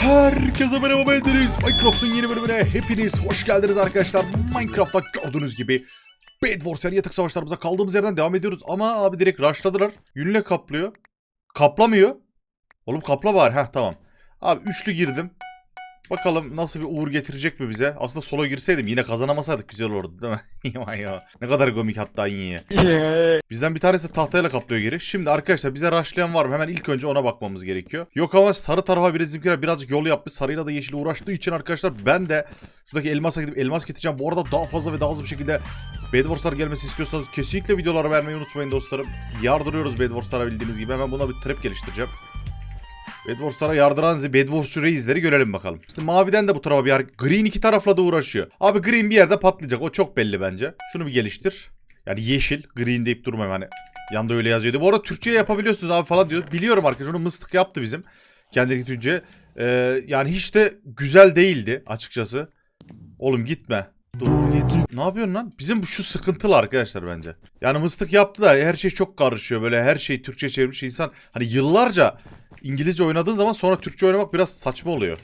Herkese merhaba ben Deniz. Minecraft'ın yeni bölümüne hepiniz hoş geldiniz arkadaşlar. Minecraft'ta gördüğünüz gibi Bed Wars yani yatak savaşlarımıza kaldığımız yerden devam ediyoruz. Ama abi direkt rushladılar. Yünle kaplıyor. Kaplamıyor. Oğlum kapla var. Heh tamam. Abi üçlü girdim. Bakalım nasıl bir uğur getirecek mi bize? Aslında solo girseydim yine kazanamasaydık güzel olurdu değil mi? Ya ne kadar komik hatta iyi. Bizden bir tanesi tahtayla kaplıyor geri. Şimdi arkadaşlar bize rushlayan var mı? Hemen ilk önce ona bakmamız gerekiyor. Yok ama sarı tarafa bir bizimkiler birazcık yol yapmış. Sarıyla da yeşil uğraştığı için arkadaşlar ben de şuradaki elmasa gidip elmas getireceğim. Bu arada daha fazla ve daha hızlı bir şekilde Bed Wars'lar gelmesi istiyorsanız kesinlikle videoları vermeyi unutmayın dostlarım. Yardırıyoruz Bed Wars'lara bildiğiniz gibi. Hemen buna bir trap geliştireceğim. Bed Wars'lara yardıran Bed Wars'cu reisleri görelim bakalım. İşte maviden de bu tarafa bir yer. Green iki tarafla da uğraşıyor. Abi Green bir yerde patlayacak. O çok belli bence. Şunu bir geliştir. Yani yeşil. Green deyip durmayayım hani. Yanda öyle yazıyordu. Bu arada Türkçe yapabiliyorsunuz abi falan diyor. Biliyorum arkadaşlar. Onu mıstık yaptı bizim. Kendini Türkçe. Ee, yani hiç de güzel değildi açıkçası. Oğlum gitme. Dur git. Ne yapıyorsun lan? Bizim bu şu sıkıntılı arkadaşlar bence. Yani mıstık yaptı da her şey çok karışıyor. Böyle her şey Türkçe çevirmiş insan. Hani yıllarca İngilizce oynadığın zaman sonra Türkçe oynamak biraz saçma oluyor.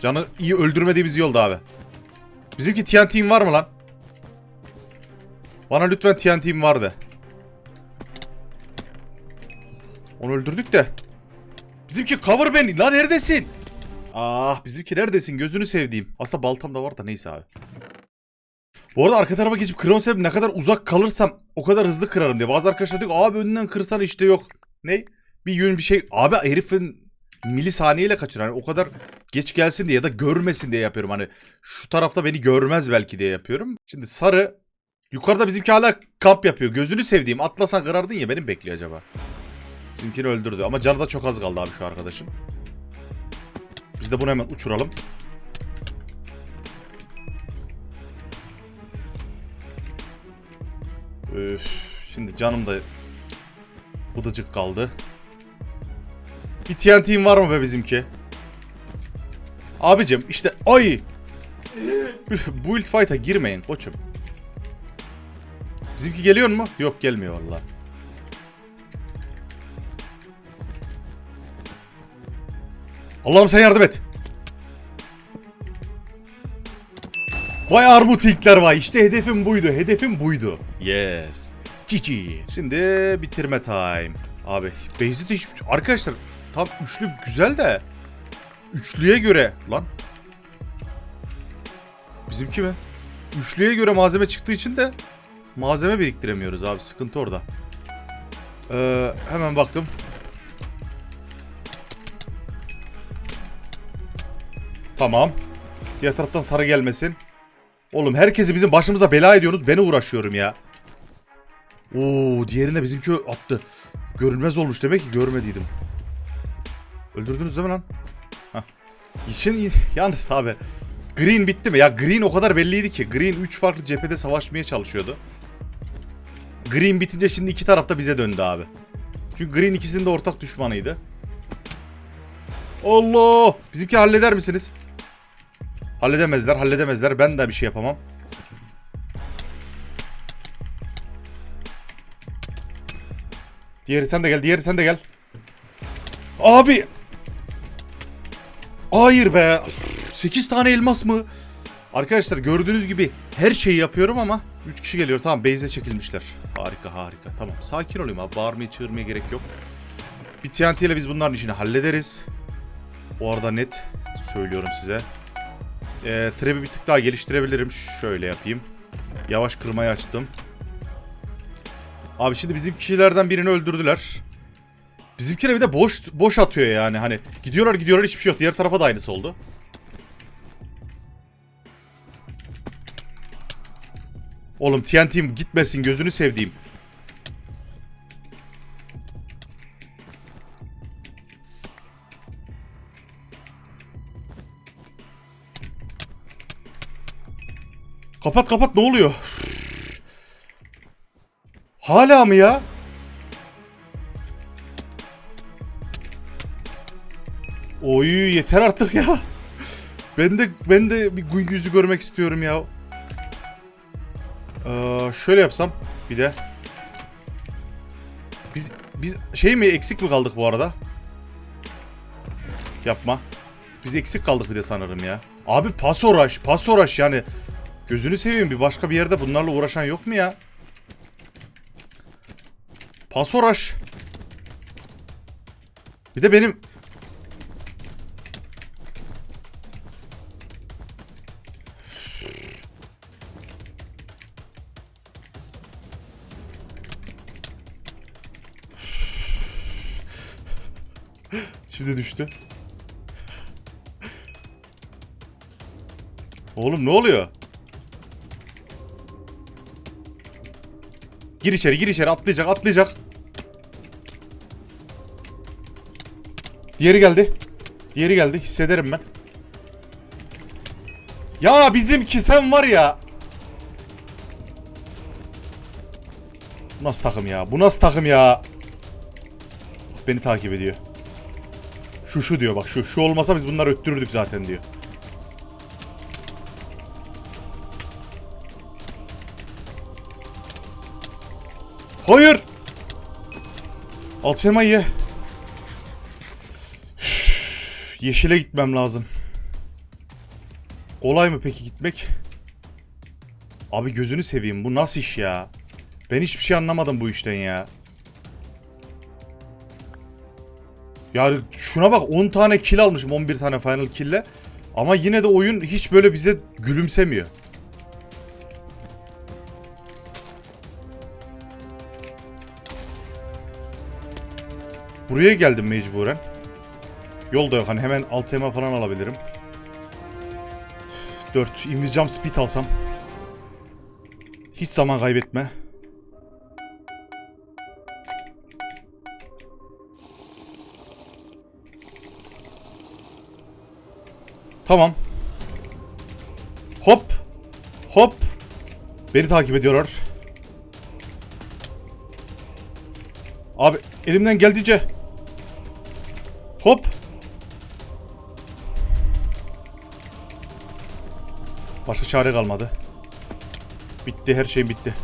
Canı iyi öldürmediğimiz yolda abi. Bizimki TNT'm var mı lan? Bana lütfen TNT'm vardı. Onu öldürdük de. Bizimki cover beni. Lan neredesin? Ah bizimki neredesin? Gözünü sevdiğim. Aslında baltam da var da neyse abi. Bu arada arka tarafa geçip kırmam sebep ne kadar uzak kalırsam o kadar hızlı kırarım diye. Bazı arkadaşlar diyor abi önünden kırsan işte yok. Ne? Bir yün bir şey. Abi herifin milisaniyeyle kaçır. Hani o kadar geç gelsin diye ya da görmesin diye yapıyorum. Hani şu tarafta beni görmez belki diye yapıyorum. Şimdi sarı yukarıda bizimki hala kamp yapıyor. Gözünü sevdiğim atlasan kırardın ya benim bekliyor acaba. Bizimkini öldürdü ama canı da çok az kaldı abi şu arkadaşın. Biz de bunu hemen uçuralım. Öf, şimdi canım da bıdıcık kaldı. Bir TNT'in var mı be bizimki? Abicim işte ay. Build fight'a girmeyin koçum. Bizimki geliyor mu? Yok gelmiyor vallahi. Allah'ım sen yardım et. Vay armut ilkler vay. İşte hedefim buydu. Hedefim buydu. Yes. Cici. Şimdi bitirme time. Abi Beyzi de hiç... Arkadaşlar tam üçlü güzel de. Üçlüye göre... Lan. Bizimki mi? Üçlüye göre malzeme çıktığı için de malzeme biriktiremiyoruz abi. Sıkıntı orada. Ee, hemen baktım. Tamam. Diğer taraftan sarı gelmesin. Oğlum herkesi bizim başımıza bela ediyorsunuz. Ben uğraşıyorum ya. Oo, diğerinde bizimki attı. Görünmez olmuş demek ki görmediydim. Öldürdünüz değil mi lan? Hah. İşin yalnız abi. Green bitti mi? Ya Green o kadar belliydi ki. Green 3 farklı cephede savaşmaya çalışıyordu. Green bitince şimdi iki tarafta bize döndü abi. Çünkü Green ikisinin de ortak düşmanıydı. Allah! Bizimki halleder misiniz? Halledemezler, halledemezler. Ben de bir şey yapamam. Diğeri sen de gel, diğeri sen de gel. Abi! Hayır be! 8 tane elmas mı? Arkadaşlar gördüğünüz gibi her şeyi yapıyorum ama 3 kişi geliyor. Tamam base'e çekilmişler. Harika harika. Tamam sakin olayım abi. Bağırmaya çığırmaya gerek yok. Bir TNT ile biz bunların işini hallederiz. Bu arada net söylüyorum size. E, trap'i bir tık daha geliştirebilirim. Şöyle yapayım. Yavaş kırmayı açtım. Abi şimdi bizim kişilerden birini öldürdüler. Bizimkiler bir de boş boş atıyor yani hani. Gidiyorlar gidiyorlar hiçbir şey yok. Diğer tarafa da aynısı oldu. Oğlum TNT'm gitmesin gözünü sevdiğim. Kapat kapat ne oluyor? Hala mı ya? Oy yeter artık ya. Ben de ben de bir gün yüzü görmek istiyorum ya. Ee, şöyle yapsam bir de. Biz biz şey mi eksik mi kaldık bu arada? Yapma. Biz eksik kaldık bir de sanırım ya. Abi pas uğraş, pas uğraş yani. Gözünü seveyim bir başka bir yerde bunlarla uğraşan yok mu ya? Pas uğraş. Bir de benim Şimdi düştü. Oğlum ne oluyor? Gir içeri gir içeri atlayacak atlayacak. Diğeri geldi. Diğeri geldi hissederim ben. Ya bizimki sen var ya. Bu nasıl takım ya? Bu nasıl takım ya? Bak beni takip ediyor. Şu şu diyor bak şu. Şu olmasa biz bunları öttürürdük zaten diyor. Hayır. Alt elma ye. Yeşile gitmem lazım. Kolay mı peki gitmek? Abi gözünü seveyim bu nasıl iş ya? Ben hiçbir şey anlamadım bu işten ya. Yani şuna bak 10 tane kill almışım 11 tane final kill'le. Ama yine de oyun hiç böyle bize gülümsemiyor. Buraya geldim mecburen. Yol da yok hani hemen alt tema falan alabilirim. 4 Invis Speed alsam. Hiç zaman kaybetme. Tamam. Hop. Hop. Beni takip ediyorlar. Abi elimden geldiğince. Hop. Başka çare kalmadı. Bitti her şey bitti.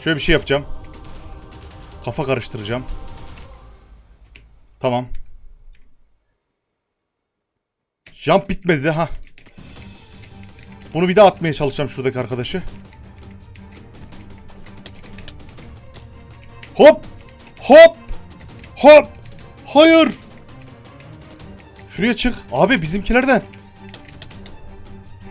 Şöyle bir şey yapacağım. Kafa karıştıracağım. Tamam. Jump bitmedi de ha. Bunu bir daha atmaya çalışacağım şuradaki arkadaşı. Hop! Hop! Hop! Hayır! Şuraya çık. Abi bizimkilerden.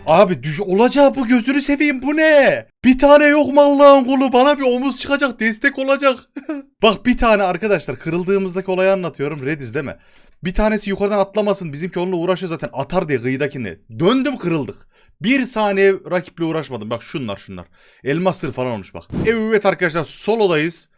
Abi düş olacağı bu gözünü seveyim bu ne? Bir tane yok mu Allah'ın kulu? Bana bir omuz çıkacak, destek olacak. Bak bir tane arkadaşlar kırıldığımızdaki olayı anlatıyorum. Rediz değil mi? Bir tanesi yukarıdan atlamasın. Bizimki onunla uğraşıyor zaten. Atar diye kıyıdakini. Döndüm kırıldık. Bir saniye rakiple uğraşmadım. Bak şunlar şunlar. Elmas sır falan olmuş bak. Evet arkadaşlar solodayız.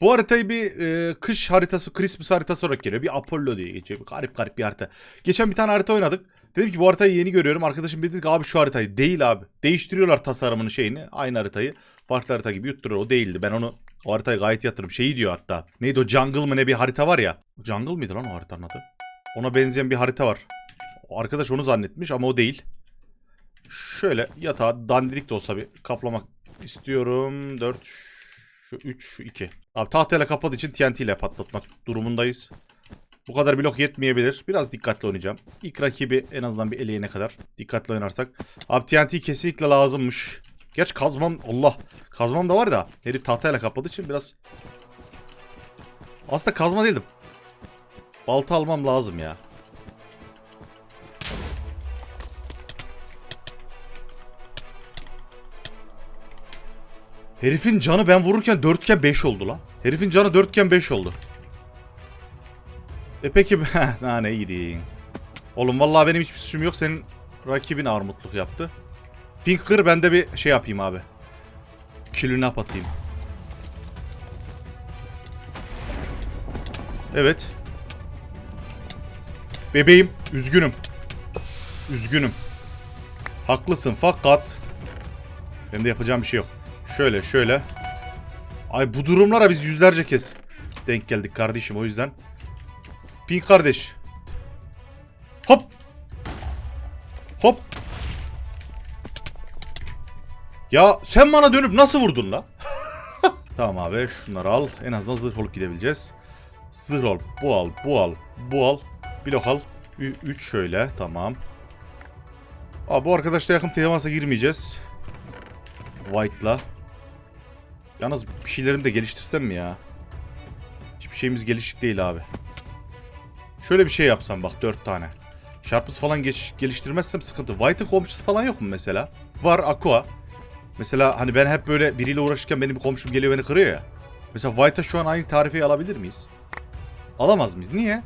Bu haritayı bir e, kış haritası, Christmas haritası olarak geliyor. Bir Apollo diye geçiyor. Garip garip bir harita. Geçen bir tane harita oynadık. Dedim ki bu haritayı yeni görüyorum. Arkadaşım dedi ki abi şu haritayı. Değil abi. Değiştiriyorlar tasarımını şeyini. Aynı haritayı. Farklı harita gibi yutturuyor. O değildi. Ben onu o haritayı gayet yatırım. Şeyi diyor hatta. Neydi o jungle mı ne bir harita var ya. Jungle mıydı lan o haritanın adı? Ona benzeyen bir harita var. O arkadaş onu zannetmiş ama o değil. Şöyle yatağı dandirik de olsa bir kaplamak istiyorum. 4 şu 3 şu 2. Abi tahtayla kapadığı için TNT ile patlatmak durumundayız. Bu kadar blok yetmeyebilir. Biraz dikkatli oynayacağım. İlk rakibi en azından bir eleyene kadar dikkatli oynarsak. Abi TNT kesinlikle lazımmış. Geç kazmam Allah. Kazmam da var da herif tahtayla kapladığı için biraz aslında kazma değildim. Balta almam lazım ya. Herifin canı ben vururken 4 iken 5 oldu lan. Herifin canı 4 iken 5 oldu. E peki nane gidin. Oğlum vallahi benim hiçbir suçum yok. Senin rakibin armutluk yaptı. Pink kır ben de bir şey yapayım abi. Kilini atayım. Evet. Bebeğim üzgünüm. Üzgünüm. Haklısın fakat benim de yapacağım bir şey yok. Şöyle şöyle. Ay bu durumlara biz yüzlerce kez denk geldik kardeşim o yüzden. Pink kardeş. Hop. Hop. Ya sen bana dönüp nasıl vurdun la? Tamam abi şunları al. En azından zırh olup gidebileceğiz. Zırh al. Bu al. Bu al. Bu al. Blok al. 3 şöyle. Tamam. Abi bu arkadaşla yakın temasa girmeyeceğiz. White'la. Yalnız bir şeylerimi de geliştirsem mi ya? Hiçbir şeyimiz gelişik değil abi. Şöyle bir şey yapsam bak 4 tane. Sharpness falan geç, geliştirmezsem sıkıntı. White'ın komşusu falan yok mu mesela? Var Aqua. Mesela hani ben hep böyle biriyle uğraşırken benim bir komşum geliyor beni kırıyor ya. Mesela White'a şu an aynı tarifeyi alabilir miyiz? Alamaz mıyız? Niye?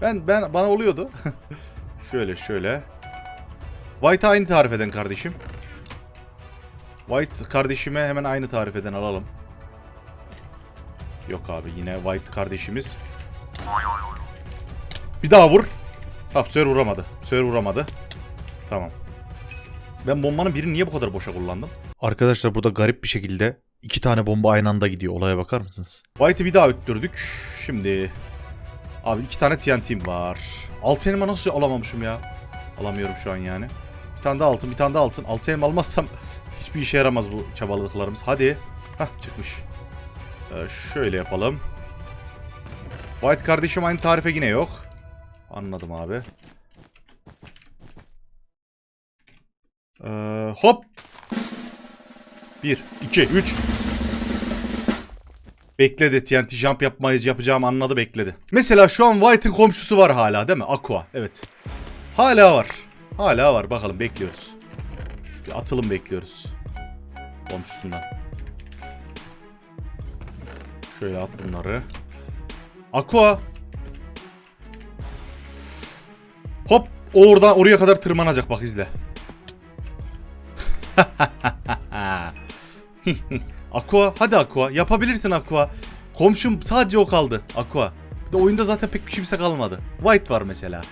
Ben ben bana oluyordu. şöyle şöyle. White'a aynı tarifeden kardeşim. White kardeşime hemen aynı tarifeden alalım. Yok abi yine White kardeşimiz. Bir daha vur. Ha sefer vuramadı. Sefer vuramadı. Tamam. Ben bombanın birini niye bu kadar boşa kullandım? Arkadaşlar burada garip bir şekilde iki tane bomba aynı anda gidiyor. Olaya bakar mısınız? White'ı bir daha öttürdük. Şimdi... Abi iki tane TNT'm var. Altı elma nasıl alamamışım ya? Alamıyorum şu an yani. Bir tane daha altın, bir tane daha altın. Altı elma almazsam hiçbir işe yaramaz bu çabaladıklarımız. Hadi. Hah çıkmış. Ee, şöyle yapalım. White kardeşim aynı tarife yine yok. Anladım abi. Ee, hop. 1, 2, 3. Bekledi. TNT jump yapmayı yapacağımı anladı bekledi. Mesela şu an White'ın komşusu var hala değil mi? Aqua. Evet. Hala var. Hala var. Bakalım bekliyoruz. Bir atılım bekliyoruz. Komşusundan. Şöyle at bunları. Aqua. Hop. Oradan oraya kadar tırmanacak bak izle. Aqua hadi Aqua yapabilirsin Aqua. Komşum sadece o kaldı Aqua. Bir de oyunda zaten pek kimse kalmadı. White var mesela.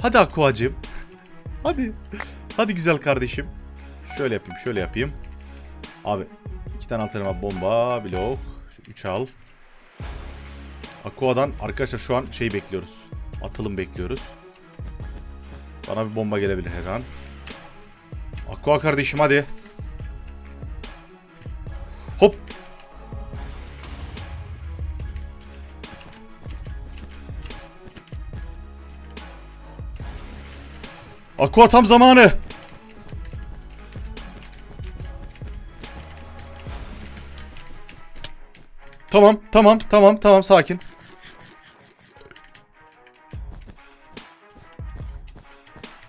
Hadi Aqua'cığım. Hadi. Hadi güzel kardeşim. Şöyle yapayım şöyle yapayım. Abi iki tane alternama bomba blok. Şu üç al. Aqua'dan arkadaşlar şu an şey bekliyoruz. Atılım bekliyoruz. Bana bir bomba gelebilir her an. Aqua kardeşim hadi. Hop. Aqua tam zamanı. Tamam, tamam, tamam, tamam, sakin.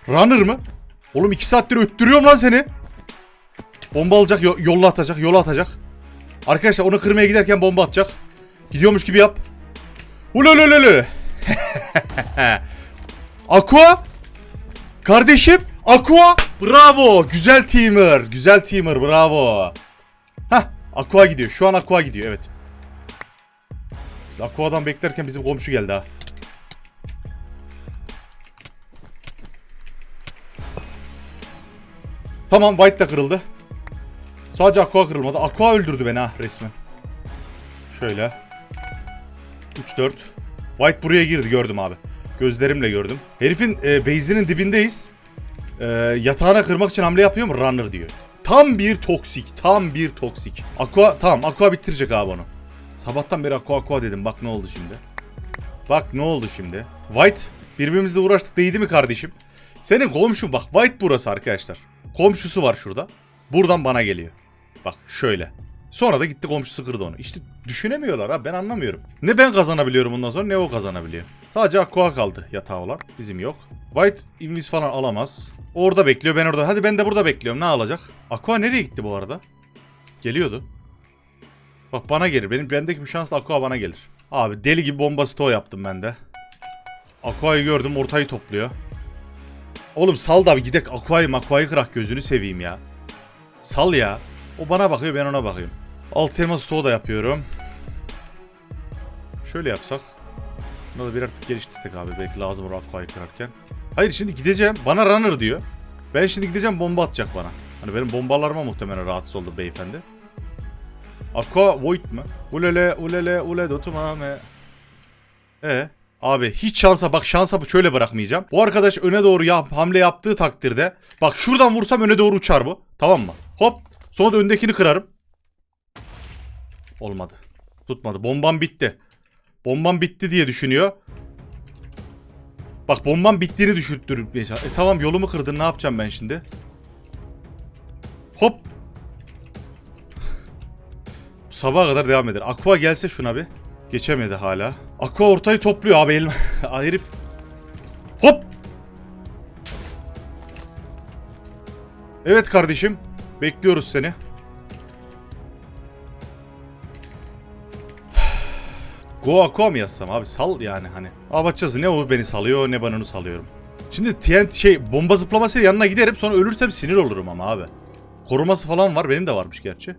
Runner mı? Oğlum iki saattir öttürüyorum lan seni. Bomba alacak, yo- yolla atacak, yola atacak. Arkadaşlar onu kırmaya giderken bomba atacak. Gidiyormuş gibi yap. Ulalalalı. Aqua. Kardeşim. Aqua. Bravo. Güzel teamer. Güzel teamer. Bravo. Hah. Aqua gidiyor. Şu an Aqua gidiyor. Evet. Biz Aqua'dan beklerken bizim komşu geldi ha. Tamam White de kırıldı. Sadece Aqua kırılmadı. Aqua öldürdü beni ha resmen. Şöyle. 3-4. White buraya girdi gördüm abi. Gözlerimle gördüm. Herifin e, base'inin dibindeyiz. E, yatağına kırmak için hamle yapıyor mu? Runner diyor. Tam bir toksik. Tam bir toksik. Aqua tamam Aqua bitirecek abi onu. Sabahtan beri Aqua Aqua dedim. Bak ne oldu şimdi. Bak ne oldu şimdi. White birbirimizle uğraştık değdi mi kardeşim? Senin komşun bak White burası arkadaşlar. Komşusu var şurada. Buradan bana geliyor. Bak şöyle. Sonra da gitti komşusu kırdı onu. İşte düşünemiyorlar ha ben anlamıyorum. Ne ben kazanabiliyorum bundan sonra ne o kazanabiliyor. Sadece Aqua kaldı yatağı olan. Bizim yok. White invis falan alamaz. Orada bekliyor ben orada. Hadi ben de burada bekliyorum. Ne alacak? Aqua nereye gitti bu arada? Geliyordu. Bak bana gelir. Benim bendeki bir şansla Aqua bana gelir. Abi deli gibi bomba stoğu yaptım ben de. Aqua'yı gördüm ortayı topluyor. Oğlum sal da bir gidek Aqua'yı Aqua'yı kırak gözünü seveyim ya. Sal ya. O bana bakıyor ben ona bakıyorum. Alt elma stoğu da yapıyorum. Şöyle yapsak. Bunu da bir artık geliştirsek abi. Belki lazım olur Aqua'yı kırarken. Hayır şimdi gideceğim. Bana runner diyor. Ben şimdi gideceğim bomba atacak bana. Hani benim bombalarıma muhtemelen rahatsız oldu beyefendi. Aqua Void mu? Ulele ulele ule dotumame. E Abi hiç şansa bak şansa şöyle bırakmayacağım. Bu arkadaş öne doğru yap, hamle yaptığı takdirde bak şuradan vursam öne doğru uçar bu. Tamam mı? Hop. Sonra da öndekini kırarım. Olmadı. Tutmadı. Bombam bitti. Bombam bitti diye düşünüyor. Bak bombam bittiğini düşündürüp E tamam yolumu kırdın ne yapacağım ben şimdi? Hop. Sabaha kadar devam eder. Aqua gelse şuna bir. Geçemedi hala. Aqua ortayı topluyor abi elim. Herif. Hop. Evet kardeşim. Bekliyoruz seni. Go Aqua mı yazsam abi sal yani hani. Abatacağız ne o beni salıyor ne ben onu salıyorum. Şimdi TNT şey bomba zıplaması yanına giderim sonra ölürsem sinir olurum ama abi. Koruması falan var benim de varmış gerçi.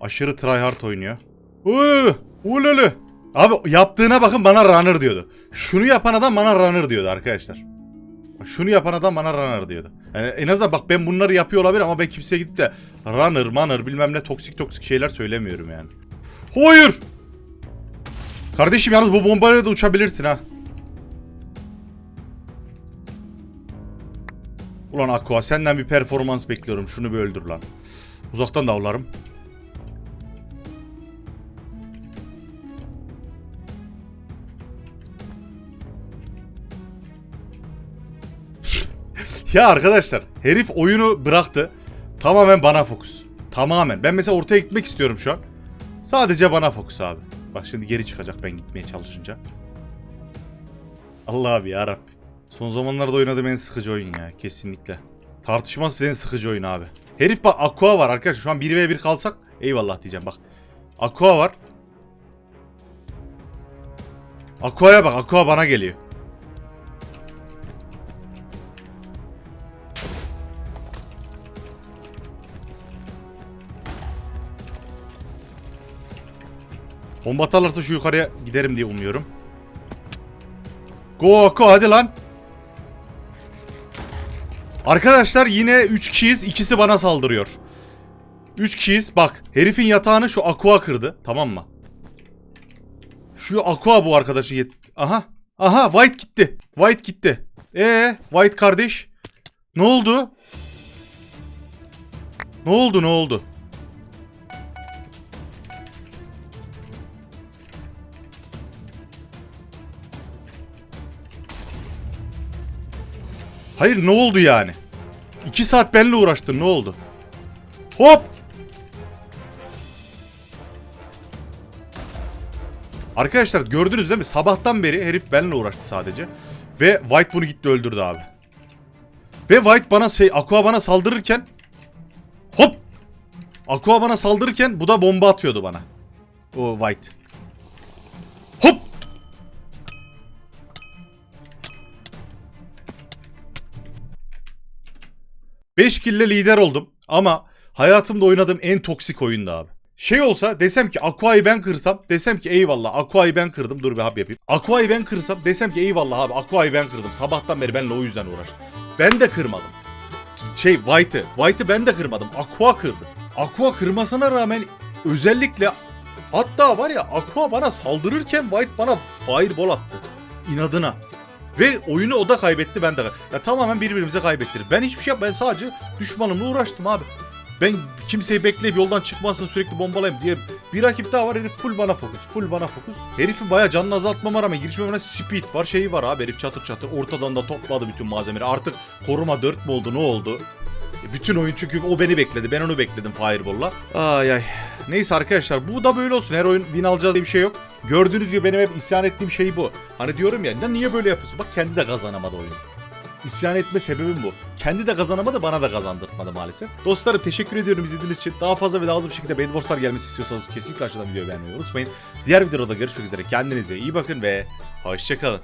Aşırı tryhard oynuyor. Ululu, ululu. Abi yaptığına bakın bana runner diyordu. Şunu yapan adam bana runner diyordu arkadaşlar. Şunu yapan adam bana runner diyordu. Yani en azından bak ben bunları yapıyor olabilir ama ben kimseye gidip de runner, manner bilmem ne toksik toksik şeyler söylemiyorum yani. Hayır! Kardeşim yalnız bu bombayla da uçabilirsin ha. Ulan Aqua senden bir performans bekliyorum. Şunu bir öldür lan. Uzaktan da avlarım. Ya arkadaşlar herif oyunu bıraktı. Tamamen bana fokus. Tamamen. Ben mesela ortaya gitmek istiyorum şu an. Sadece bana fokus abi. Bak şimdi geri çıkacak ben gitmeye çalışınca. Allah abi ya Son zamanlarda oynadığım en sıkıcı oyun ya kesinlikle. Tartışmasız en sıkıcı oyun abi. Herif bak Aqua var arkadaşlar. Şu an 1v1 kalsak eyvallah diyeceğim bak. Aqua var. Aqua'ya bak. Aqua bana geliyor. Bomba atarlarsa şu yukarıya giderim diye umuyorum. Go Aqua hadi lan. Arkadaşlar yine 3 kişiyiz. ikisi bana saldırıyor. 3 kişiyiz. Bak herifin yatağını şu Aqua kırdı. Tamam mı? Şu Aqua bu arkadaşın yet... Aha. Aha White gitti. White gitti. Ee White kardeş. Ne oldu? Ne oldu ne oldu? Hayır ne oldu yani? İki saat benimle uğraştın ne oldu? Hop! Arkadaşlar gördünüz değil mi? Sabahtan beri herif benimle uğraştı sadece. Ve White bunu gitti öldürdü abi. Ve White bana şey, Aqua bana saldırırken hop! Aqua bana saldırırken bu da bomba atıyordu bana. O White. 5 kille lider oldum ama hayatımda oynadığım en toksik oyundu abi. Şey olsa desem ki Aqua'yı ben kırsam desem ki eyvallah Aqua'yı ben kırdım dur bir hap yapayım. Aqua'yı ben kırsam desem ki eyvallah abi Aqua'yı ben kırdım sabahtan beri benle o yüzden uğraş. Ben de kırmadım. Şey White'ı White'ı ben de kırmadım Aqua kırdı. Aqua kırmasına rağmen özellikle hatta var ya Aqua bana saldırırken White bana fireball attı. İnadına. Ve oyunu o da kaybetti ben de. Ya tamamen birbirimize kaybettirdik. Ben hiçbir şey yap. Ben sadece düşmanımla uğraştım abi. Ben kimseyi bekleyip yoldan çıkmasın sürekli bombalayayım diye bir rakip daha var herif full bana fokus full bana fokus. Herifin baya canını azaltmama rağmen girişmeme speed var şeyi var abi herif çatır çatır ortadan da topladı bütün malzemeleri artık koruma 4 mü oldu ne oldu? E, Bütün oyun çünkü o beni bekledi ben onu bekledim Fireball'la. Ay ay. Neyse arkadaşlar bu da böyle olsun her oyun win alacağız diye bir şey yok. Gördüğünüz gibi benim hep isyan ettiğim şey bu. Hani diyorum ya "Ya niye böyle yapıyorsun? Bak kendi de kazanamadı oyunu. İsyan etme sebebim bu. Kendi de kazanamadı bana da kazandırtmadı maalesef. Dostlarım teşekkür ediyorum izlediğiniz için. Daha fazla ve daha hızlı bir şekilde Bed Wars'lar gelmesi istiyorsanız kesinlikle aşağıdan videoyu beğenmeyi unutmayın. Diğer videoda görüşmek üzere. Kendinize iyi bakın ve hoşçakalın.